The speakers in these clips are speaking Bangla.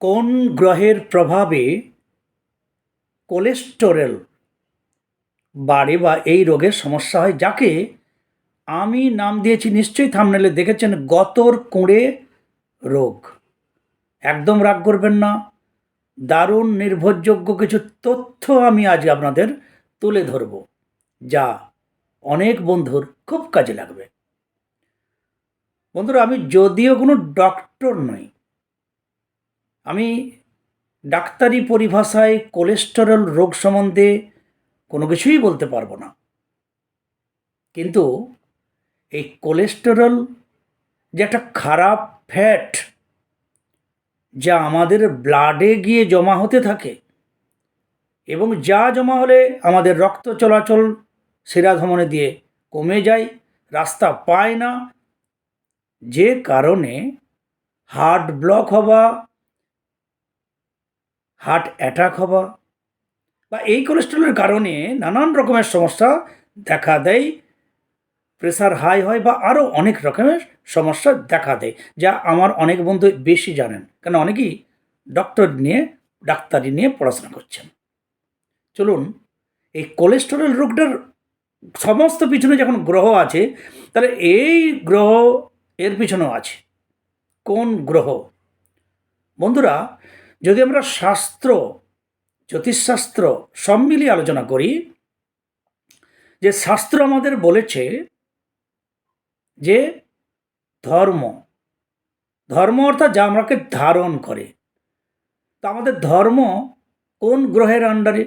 কোন গ্রহের প্রভাবে কোলেস্টেরল বাড়ে বা এই রোগের সমস্যা হয়? যাকে আমি নাম দিয়েছি, নিশ্চয়ই থামনেলে দেখেছেন, গতর কুঁড়ে রোগ। একদম রাগ করবেন না। দারুণ, নির্ভরযোগ্য কিছু তথ্য আমি আজ আপনাদের তুলে ধরব, যা অনেক বন্ধুর খুব কাজে লাগবে। বন্ধুরা, আমি যদিও কোনো ডক্টর নই আমি ডাক্তারি পরিভাষায় কোলেস্টেরল রোগ সম্বন্ধে কোনো কিছুই বলতে পারব না। কিন্তু এই কোলেস্টেরল যে একটা খারাপ ফ্যাট যা আমাদের ব্লাডে গিয়ে জমা হতে থাকে এবং যা জমা হলে আমাদের রক্ত চলাচল সেরা শিরাধমনে দিয়ে কমে যায়, রাস্তা পায় না, যে কারণে হার্ট ব্লক হওয়া হার্ট অ্যাটাক হওয়া বা এই কোলেস্ট্রলের কারণে নানান রকমের সমস্যা দেখা দেয়। প্রেশার হাই হয় বা আরও অনেক রকমের সমস্যা দেখা দেয়, যা আমার অনেক বন্ধু বেশি জানেন। কেন অনেকেই ডক্টর নিয়ে, ডাক্তারি নিয়ে পড়াশোনা করছেন। চলুন, এই কোলেস্টেরল রোগটার সমস্ত পিছনে যখন গ্রহ আছে, তাহলে এই গ্রহ এর পিছনেও আছে। কোন গ্রহ? বন্ধুরা যদি আমরা শাস্ত্র, জ্যোতিষশাস্ত্র সব মিলিয়ে আলোচনা করি, যে শাস্ত্র আমাদের বলেছে যে ধর্ম ধর্ম অর্থাৎ যা আমাকে ধারণ করে। তা আমাদের ধর্ম কোন গ্রহের আন্ডারে?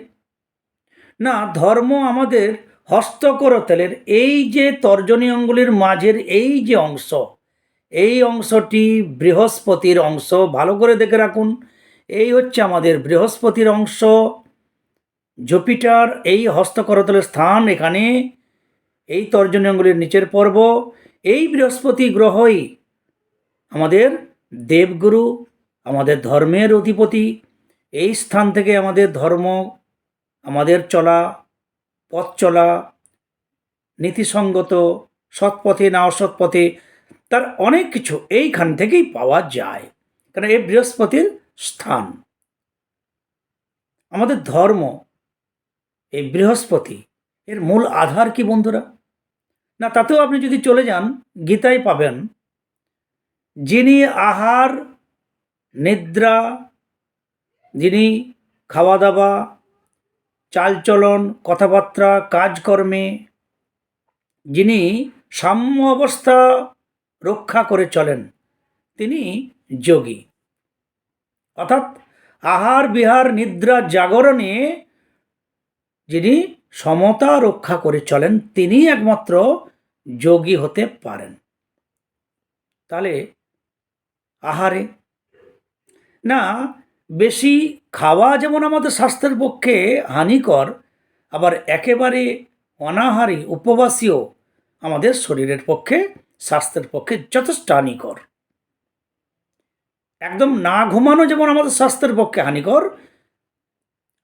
না, ধর্ম আমাদের হস্তকরতলের এই যে তর্জনী অঙ্গুলির মাঝের এই যে অংশ, এই অংশটি বৃহস্পতির অংশ, ভালো করে দেখে রাখুন। এই হচ্ছে আমাদের বৃহস্পতির অংশ। জুপিটার এই হস্তকরতলের স্থান এখানে। এই তর্জনী অঙ্গুলির নিচের পর্ব। এই বৃহস্পতি গ্রহই আমাদের দেবগুরু, আমাদের ধর্মের অধিপতি। এই স্থান থেকে আমাদের ধর্ম, আমাদের চলা, পথ চলা, নীতিসঙ্গত, সৎপথে না অসৎ পথে তার অনেক কিছু এইখান থেকেই পাওয়া যায়। কারণ এই বৃহস্পতির স্থান। আমাদের ধর্ম, এই বৃহস্পতি, এর মূল আধার কি বন্ধুরা? না, তাতেও আপনি যদি চলে যান, গীতায় পাবেন, যিনি আহার, নিদ্রা, যিনি খাওয়া দাওয়া চালচলন, কথাবার্তা, কাজকর্মে, যিনি সাম্য অবস্থা রক্ষা করে চলেন, তিনি যোগী। অর্থাৎ আহার বিহার নিদ্রা জাগরণে যিনি সমতা রক্ষা করে চলেন তিনি একমাত্র যোগী হতে পারেন। তাহলে আহারে না, বেশি খাওয়া যেমন আমাদের স্বাস্থ্যের পক্ষে হানিকর, আবার একেবারে অনাহারী উপবাসীও আমাদের শরীরের পক্ষে, স্বাস্থ্যের পক্ষে যথেষ্ট হানিকর। একদম না ঘুমানো যেমন আমাদের স্বাস্থ্যের পক্ষে হানিকর,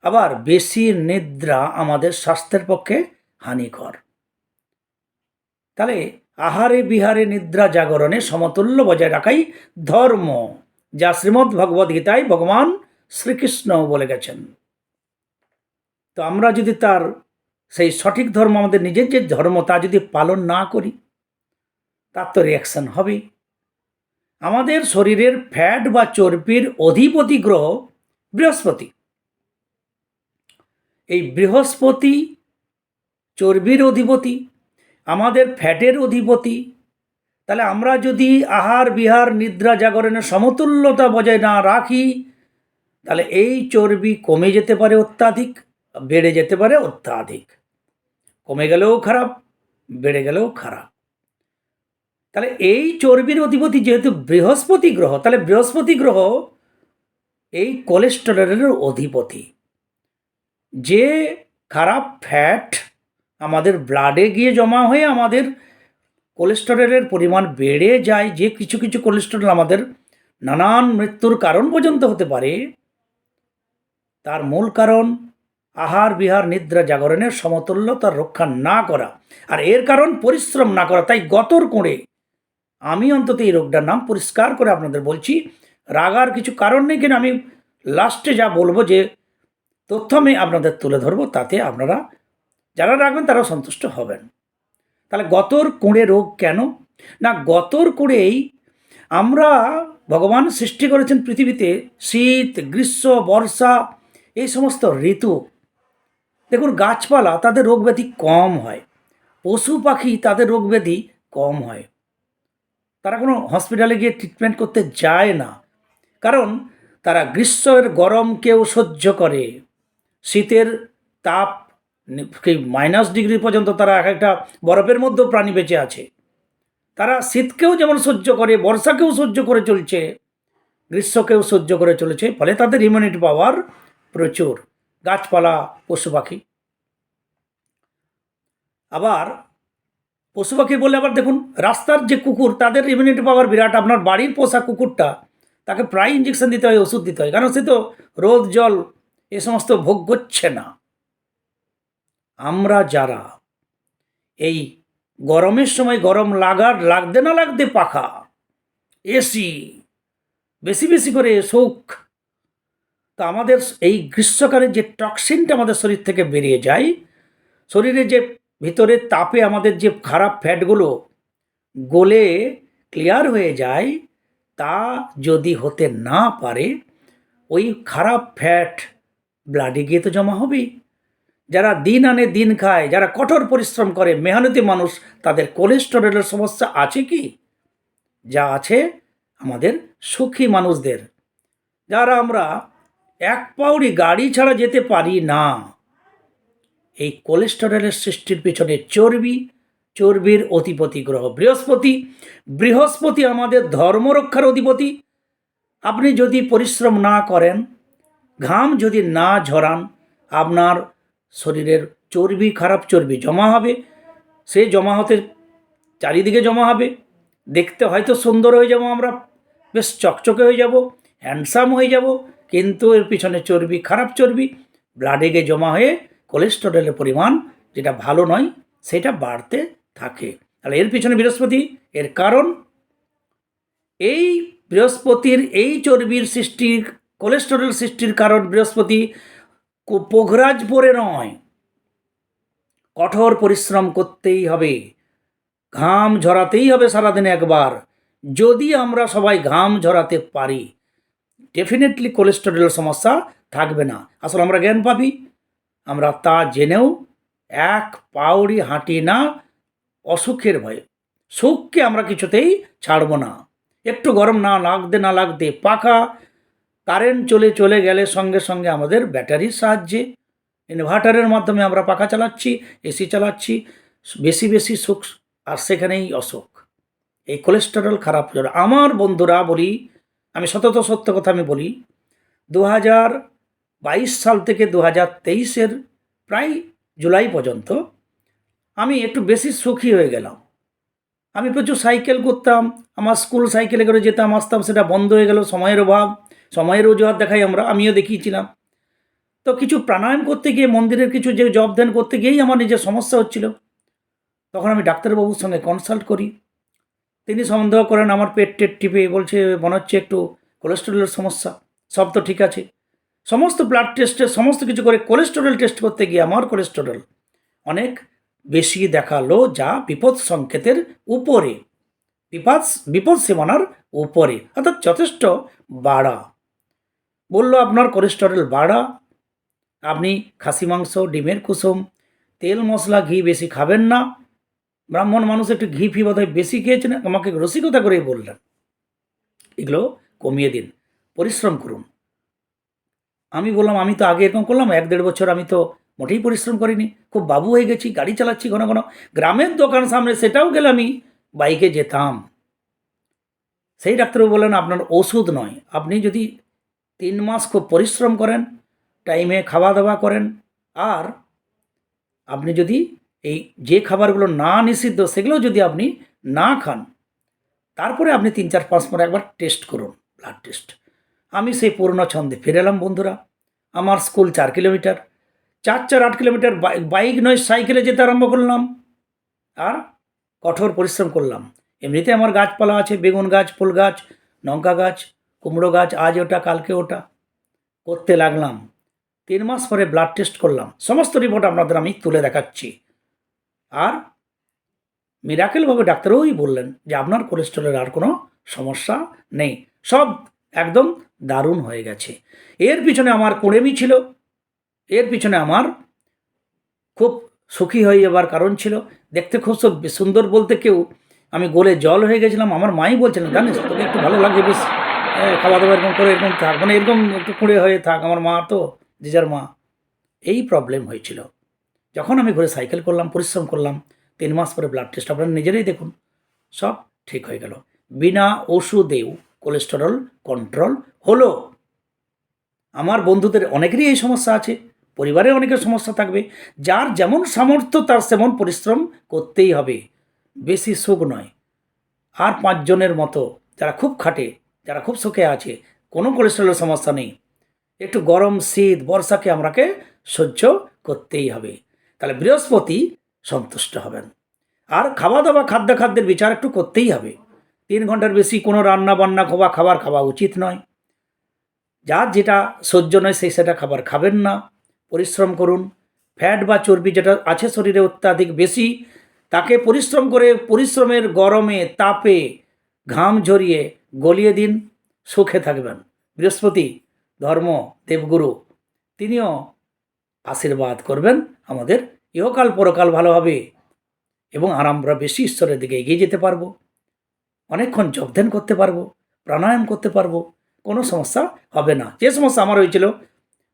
আবার বেশি নিদ্রা আমাদের স্বাস্থ্যের পক্ষে হানিকর। তাহলে আহারে বিহারে নিদ্রা জাগরণে সমতুল্য বজায় রাখাই ধর্ম, যা শ্রীমদ্ ভগবদ গীতায় ভগবান শ্রীকৃষ্ণ বলে গেছেন। তো আমরা যদি তার সেই সঠিক ধর্ম, আমাদের নিজের যে ধর্ম, তা যদি পালন না করি, তার তো রিয়াকশন হবেই। আমাদের শরীরের ফ্যাট বা চর্বির অধিপতি গ্রহ বৃহস্পতি। এই বৃহস্পতি চর্বির অধিপতি, আমাদের ফ্যাটের অধিপতি। তাহলে আমরা যদি আহার, বিহার, নিদ্রা জাগরণের সমতুল্যতা বজায় না রাখি, তাহলে এই চর্বি কমে যেতে পারে অত্যাধিক, বেড়ে যেতে পারে অত্যাধিক। কমে গেলেও খারাপ, বেড়ে গেলেও খারাপ। তাহলে এই চর্বির অধিপতি যেহেতু বৃহস্পতি গ্রহ, তাহলে বৃহস্পতি গ্রহ এই কোলেস্টেরলের অধিপতি। যে খারাপ ফ্যাট আমাদের ব্লাডে গিয়ে জমা হয়ে আমাদের কোলেস্টেরলের পরিমাণ বেড়ে যায়, যে কিছু কিছু কোলেস্টেরল আমাদের নানান মৃত্যুর কারণ পর্যন্ত হতে পারে, তার মূল কারণ আহার, বিহার, নিদ্রা, জাগরণের সমতুল্যতা রক্ষা না করা। আর এর কারণ পরিশ্রম না করা, তাই গতর কোণে আমি অন্তত এই রোগটার নাম পরিষ্কার করে আপনাদের বলছি। রাগার কিছু কারণ নেই কিন্তু আমি লাস্টে যা বলব যে তথ্য আমি আপনাদের তুলে ধরবো, তাতে আপনারা যারা রাখবেন তারাও সন্তুষ্ট হবেন। তাহলে গতর কুঁড়ে রোগ কেন? না, গতর কুঁড়েই আমরা ভগবান সৃষ্টি করেছেন পৃথিবীতে শীত, গ্রীষ্ম, বর্ষা, এই সমস্ত ঋতু। দেখুন, গাছপালা তাদের রোগ ব্যাধি কম হয়, পশু পাখি তাদের রোগ ব্যাধি কম হয়। তারা কোনো হসপিটালে গিয়ে ট্রিটমেন্ট করতে যায় না। কারণ তারা গ্রীষ্মের গরমকেও সহ্য করে। শীতের তাপ মাইনাস ডিগ্রি পর্যন্ত তারা এক একটা বরফের মধ্যেও প্রাণী বেঁচে আছে। তারা শীতকেও যেমন সহ্য করে, বর্ষাকেও সহ্য করে চলছে, গ্রীষ্মকেও সহ্য করে চলেছে, ফলে তাদের ইমিউনিটি পাওয়ার প্রচুর। গাছপালা, পশু পাখি। আবার পশু পাখি বলে আবার দেখুন, রাস্তার যে কুকুর, তাদের ইমিউনিটি পাওয়ার বিরাট। আপনার বাড়ির পোষা কুকুরটা, তাকে প্রায় ইঞ্জেকশন দিতে হয়, ওষুধ দিতে হয়। কারণ সে তো রোদ, জল, এ সমস্ত ভোগ করছে না। আমরা যারা, এই গরমের সময় গরম লাগার, লাগতে না লাগতে পাখা এসি বেশি বেশি করে শোক, তো আমাদের এই গ্রীষ্মকালে যে টক্সিনটা আমাদের শরীর থেকে বেরিয়ে যায়, শরীরে যে ভিতরের তাপে আমাদের যে খারাপ ফ্যাটগুলো গলে ক্লিয়ার হয়ে যায়, তা যদি হতে না পারে, ওই খারাপ ফ্যাট ব্লাডে গিয়ে তো জমা হবেই। যারা দিন আনে দিন খায়, যারা কঠোর পরিশ্রম করে, মেহনতি মানুষ, তাদের কোলেস্টেরলের সমস্যা আছে কি? যা আছে আমাদের সুখী মানুষদের। যারা আমরা এক পাউরি গাড়ি ছাড়া যেতে পারি না এই কোলেস্টেরলের সৃষ্টির পিছনে চর্বি, চর্বির অধিপতি গ্রহ। বৃহস্পতি বৃহস্পতি আমাদের ধর্ম রক্ষার অধিপতি। আপনি যদি পরিশ্রম না করেন, ঘাম যদি না ঝরান, আপনার শরীরের চর্বি, খারাপ চর্বি জমা হবে। সে জমা হতে চারিদিকে জমা হবে। দেখতে হয়তো সুন্দর হয়ে যাব আমরা, বেশ চকচকে হয়ে যাব হ্যান্ডসাম হয়ে যাব, কিন্তু এর পিছনে চর্বি, খারাপ চর্বি ব্লাডে গিয়ে জমা হয়ে কোলেস্টেরলের পরিমাণ যেটা ভালো নয়, সেটা বাড়তে থাকে। তাহলে এর পিছনে বৃহস্পতি, এর কারণ? এই বৃহস্পতির, এই চর্বির সৃষ্টির, কোলেস্টেরল সৃষ্টির কারণ বৃহস্পতি পোখরাজ পরে নয়। কঠোর পরিশ্রম করতেই হবে। ঘাম ঝরাতেই হবে সারাদিনে একবার। যদি আমরা সবাই ঘাম ঝরাতে পারি ডেফিনেটলি কোলেস্টেরলের সমস্যা থাকবে না। আসলে আমরা জ্ঞান পাবি আমরা তা জেনেও এক পাউরি হাঁটি না, অসুখের ভয়ে। সুখকে আমরা কিছুতেই ছাড়ব না। একটু গরম না লাগতে না লাগতে পাখা, কারেন্ট চলে চলে গেলে সঙ্গে সঙ্গে আমাদের ব্যাটারির সাহায্যে। ইনভার্টারের মাধ্যমে আমরা পাখা চালাচ্ছি, এসি চালাচ্ছি, বেশি বেশি সুখ, আর সেখানেই অসুখ। এই কোলেস্টেরল খারাপ আমার বন্ধুরা বলি, আমি সতত সত্য কথা আমি বলি দু হাজার বাইশ সাল থেকে দু হাজার তেইশের প্রায় জুলাই পর্যন্ত আমি একটু বেশি সুখী হয়ে গেলাম। আমি প্রচুর সাইকেল করতাম, আমার স্কুল সাইকেলে করে যেতাম, আসতাম, সেটা বন্ধ হয়ে গেল, সময়ের অভাব, সময়ের অজুহাত দেখাই আমরা, আমিও দেখিয়েছিলাম। তো কিছু প্রাণায়াম করতে গিয়ে, মন্দিরের কিছু যে জব ধ্যান করতে গিয়েই আমার নিজের সমস্যা হচ্ছিল। তখন আমি ডাক্তারবাবুর সঙ্গে কনসাল্ট করি। তিনি সন্দেহ করেন, আমার পেট টেট টিপে, বলছে, মনে হচ্ছে একটু কোলেস্টেরলের সমস্যা, সব তো ঠিক আছে। সমস্ত ব্লাড টেস্টে সমস্ত কিছু করে কোলেস্টেরল টেস্ট করতে গিয়ে আমার কোলেস্টেরল অনেক বেশি দেখাল যা বিপদ সংকেতের উপরে, বিপদ বিপদ সীমানার উপরে, অর্থাৎ যথেষ্ট বাড়া। বলল, আপনার কোলেস্টেরল বাড়া। আপনি খাসি মাংস, ডিমের কুসুম, তেল মশলা, ঘি বেশি খাবেন না। ব্রাহ্মণ মানুষ একটু ঘি ফি বোধহয় বেশি খেয়েছেন, আমাকে রসিকতা করেই বললেন। এগুলো কমিয়ে দিন, পরিশ্রম করুন। আমি বললাম, আমি তো আগে এরকম করলাম, এক দেড় বছর আমি তো মোটেই পরিশ্রম করিনি। খুব বাবু হয়ে গেছি, গাড়ি চালাচ্ছি ঘন ঘন। গ্রামের দোকান সামনে, সেটাও গেলে আমি বাইকে যেতাম। সেই ডাক্তারবাবু বললেন, আপনার ওষুধ নয়। আপনি যদি তিন মাস খুব পরিশ্রম করেন, টাইমে খাওয়া দাওয়া করেন, আর আপনি যদি এই যে খাবারগুলো না নিষিদ্ধ, সেগুলো যদি আপনি না খান, তারপরে আপনি তিন, চার, পাঁচ পরে একবার টেস্ট করুন, ব্লাড টেস্ট। আমি সেই পুরনো ছন্দে ফিরে এলাম, বন্ধুরা। আমার স্কুল চার কিলোমিটার। চার চার আট কিলোমিটার বাইক নয়, সাইকেলে যেতে আরম্ভ করলাম। আর কঠোর পরিশ্রম করলাম। এমনিতে আমার গাছপালা আছে, বেগুন গাছ, ফুল গাছ, লঙ্কা গাছ, কুমড়ো গাছ, আজ ওটা, কালকে ওটা। করতে লাগলাম। তিন মাস পরে ব্লাড টেস্ট করলাম। সমস্ত রিপোর্ট আপনাদের আমি তুলে দেখাচ্ছি। আর মিরাকেলভাবে ডাক্তারওই বললেন যে আপনার কোলেস্ট্রলের আর কোনো সমস্যা নেই। সব একদম দারুণ হয়ে গেছে। এর পিছনে আমার কুড়েমি ছিল। এর পিছনে আমার খুব সুখী হয়ে যাবার কারণ ছিল। দেখতে খুব সুন্দর বলতে কেউ আমি গোলে জল হয়ে গেছিলাম। আমার মাই বলছিলেন, জানিস, তোকে একটু ভালো লাগে বেশ খাওয়া দাওয়া এরকম করে, এরকম থাক। মানে এরকম একটু কুঁড়ে হয়ে থাক, আমার মা তো জিজার মা। এই প্রবলেম হয়েছিল। যখন আমি ঘুরে সাইকেল করলাম, পরিশ্রম করলাম, তিন মাস পরে ব্লাড টেস্ট আপনারা নিজেরাই দেখুন, সব ঠিক হয়ে গেল। বিনা ওষুধেও কোলেস্টেরল কন্ট্রোল হলো। আমার বন্ধুদের অনেকেরই এই সমস্যা আছে পরিবারে অনেকের সমস্যা থাকবে, যার যেমন সামর্থ্য তার তেমন পরিশ্রম করতেই হবে। বেশি সুখ নয়। আর পাঁচজনের মতো, যারা খুব খাটে, যারা খুব সুখে আছে, কোনো কোলেস্ট্রলের সমস্যা নেই। একটু গরম শীত, বর্ষাকে আমরাকে সহ্য করতেই হবে। তাহলে বৃহস্পতি সন্তুষ্ট হবেন। আর খাওয়া দাওয়া খাদ্য খাদ্যের বিচার একটু করতেই হবে। তিন ঘণ্টার বেশি কোনো রান্না বান্না খাওয়া খাবার খাওয়া উচিত নয়। যার যেটা সহ্য নয় সেই সেটা খাবার খাবেন না। পরিশ্রম করুন। ফ্যাট বা চর্বি যেটা আছে শরীরে অত্যাধিক বেশি, তাকে পরিশ্রম করে পরিশ্রমের গরমে, তাপে ঘাম ঝরিয়ে গলিয়ে দিন। সুখে থাকবেন। বৃহস্পতি ধর্ম দেবগুরু, তিনিও আশীর্বাদ করবেন আমাদের। ইহকাল পরকাল ভালো হবে এবং আর আমরা বেশি ঈশ্বরের দিকে এগিয়ে যেতে পারব। অনেকক্ষণ যোগদান করতে পারব, প্রাণায়াম করতে পারব, কোনো সমস্যা হবে না। যে সমস্যা আমার হয়েছিল,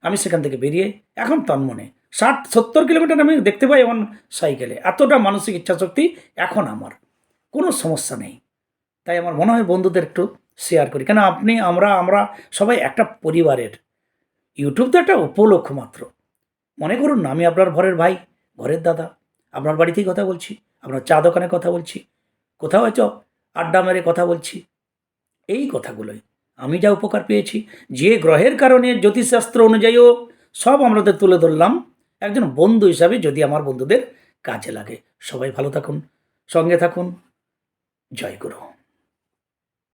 আমি সেখান থেকে বেরিয়ে এখন তন্মনে। ষাট, সত্তর কিলোমিটার আমি দেখতে পাই এখন সাইকেলে এতটা মানসিক ইচ্ছাশক্তি এখন আমার। কোনো সমস্যা নেই। তাই আমার মনে হয় বন্ধুদের একটু শেয়ার করি। কেন আপনি, আমরা আমরা সবাই একটা পরিবারের। ইউটিউব তো একটা উপলক্ষ মাত্র। মনে করুন না, আমি আপনার ঘরের ভাই, ঘরের দাদা। আপনার বাড়িতেই কথা বলছি, আপনার চা দোকানে কথা বলছি। কোথাও হয়তো আড্ডা মেরে কথা বলছি। এই কথাগুলোই আমি যা উপকার পেয়েছি, যে গ্রহের কারণে জ্যোতিষশাস্ত্র অনুযায়ীও সব আমাদের তুলে ধরলাম। একজন বন্ধু হিসাবে যদি আমার বন্ধুদের কাজে লাগে। সবাই ভালো থাকুন, সঙ্গে থাকুন। জয় গুরু।